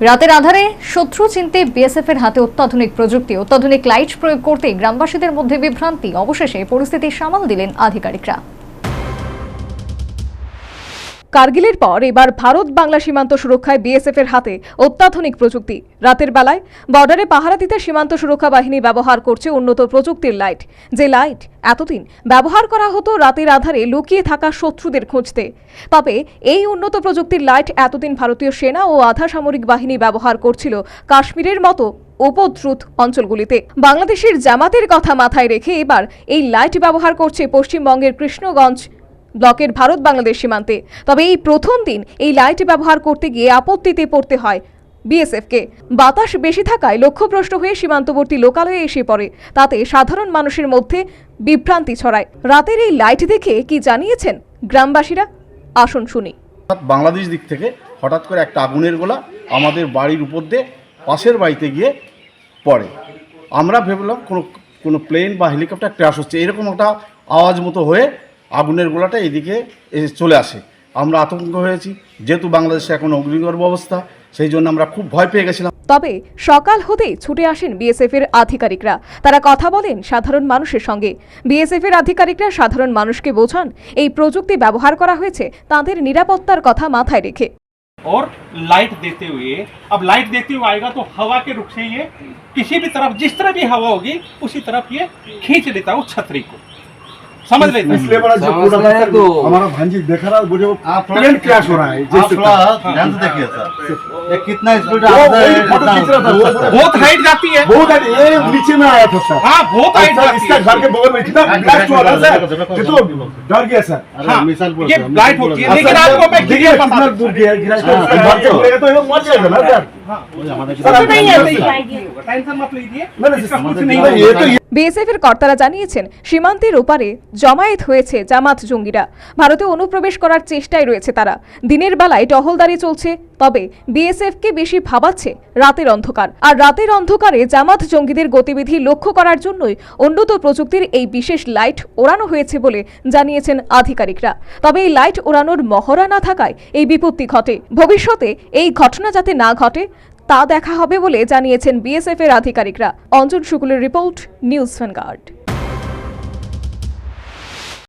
রাতের আধারে শত্রু চিনতে বিএসএফ এর হাতে অত্যাধুনিক প্রযুক্তি, অত্যাধুনিক লাইট প্রয়োগ করতে গ্রামবাসীদের মধ্যে বিভ্রান্তি। অবশেষে পরিস্থিতি সামাল দিলেন আধিকারিকরা। কার্গিলের পর এবার ভারত বাংলা সীমান্ত সুরক্ষায় বিএসএফ এর হাতে অত্যাধুনিক প্রযুক্তি। রাতের বেলায় বর্ডারে পাহারা দিতে সীমান্ত সুরক্ষা বাহিনী ব্যবহার করছে উন্নত প্রযুক্তির লাইট। যে লাইট এতদিন ব্যবহার করা হতো রাতের আধারে লুকিয়ে থাকা শত্রুদের খুঁজতে। তবে এই উন্নত প্রযুক্তির লাইট এতদিন ভারতীয় সেনা ও আধা সামরিক বাহিনী ব্যবহার করছিল কাশ্মীরের মতো উপদ্রুত অঞ্চলগুলিতে। বাংলাদেশের জামাতের কথা মাথায় রেখে এবার এই লাইট ব্যবহার করছে পশ্চিমবঙ্গের কৃষ্ণগঞ্জ ব্লকের ভারত বাংলাদেশ সীমান্তে। তবে এই প্রথম দিন এই লাইট ব্যবহার করতে গিয়ে আপত্তিতে পড়তে হয় বিএসএফকে। বাতাস বেশি থাকায় লক্ষ্যভ্রষ্ট হয়ে সীমান্তবর্তী লোকালয়ে এসে পড়ে। তাতে সাধারণ মানুষের মধ্যে বিভ্রান্তি ছড়ায়। রাতের এই লাইট দেখে কি জানিয়েছেন গ্রামবাসীরা? আসুন শুনি। বাংলাদেশ দিক থেকে হঠাৎ করে একটা আগুনের গোলা আমাদের বাড়ির উপর দিয়ে পাশের বাড়িতে গিয়ে পড়ে। আমরা ভেবলাম কোনো কোনো প্লেন বা হেলিকপ্টার ক্র্যাশ হচ্ছে। এরকম একটা আওয়াজ মতো হয়ে আগুনের গোলাটা এদিকে এসে চলে আসে আমরা আতঙ্ক হয়েছি যেহেতু বাংলাদেশে এখন অগ্নিগর্ভ অবস্থা সেই জন্য আমরা খুব ভয় পেয়ে গেছিলাম তবে সকাল হতেই ছুটে আসেন বিএসএফ এর আধিকারিকরা তারা কথা বলেন সাধারণ মানুষের সঙ্গে বিএসএফ এর আধিকারিকরা সাধারণ মানুষকে বোঝান এই প্রযুক্তি ব্যবহার করা হয়েছে তাদের নিরাপত্তার কথা মাথায় রেখে और लाइट देते हुए अब लाइट देते हुए आएगा तो हवा के रुख से ये किसी भी तरफ जिस तरह भी हवा होगी उसी तरफ ये खींच लेता है उस छतरी को समझ लेता है इसलिए बड़ा जो पूरा रहे तो। हमारा भांजी देख रहा है मुझे वो आप प्लेन क्रैश हो रहा है। जैसे ध्यान से देखिए सर। ये कितना स्पीड आता है फ़ोटो खींच रहा था, बहुत हाइट जाती है। बहुत है ये नीचे में आया था सर। हाँ बहुत हाइट जाती इसका घर के बगल में इतना ब्लास्ट हो रहा है सर। ये तो डर गया सर। अरे हाँ, मिसाइल बोल ये रहे हैं, लाइट मिसाइल होती है। लेकिन आपको मैं देखिए क्लियर कितना दूर गया गिरा हाँ, तो ये मर जाएगा ना सर। सर नहीं है टेंशन मत लीजिए। नहीं, नहीं, ये तो বিএসএফ এর কর্তারা জানিয়েছেন, সীমান্তের ওপারে জমায়েত হয়েছে জামাত জঙ্গিরা। ভারতে অনুপ্রবেশ করার চেষ্টায় রয়েছে তারা। দিনের বেলায় টহলদারি চলছে, তবে বিএসএফকে বেশি ভাবাচ্ছে রাতের অন্ধকার। আর রাতের অন্ধকারে জামাত জঙ্গিদের গতিবিধি লক্ষ্য করার জন্যই উন্নত প্রযুক্তির এই বিশেষ লাইট ওড়ানো হয়েছে বলে জানিয়েছেন আধিকারিকরা। তবে এই লাইট ওড়ানোর মহড়া না থাকায় এই বিপত্তি ঘটে। ভবিষ্যতে এই ঘটনা যাতে না ঘটে তা দেখা হবে বলে জানিয়েছেন বিএসএফ এর আধিকারিকরা। অঞ্জন শুকুলের রিপোর্ট নিউজ ভ্যানগার্ড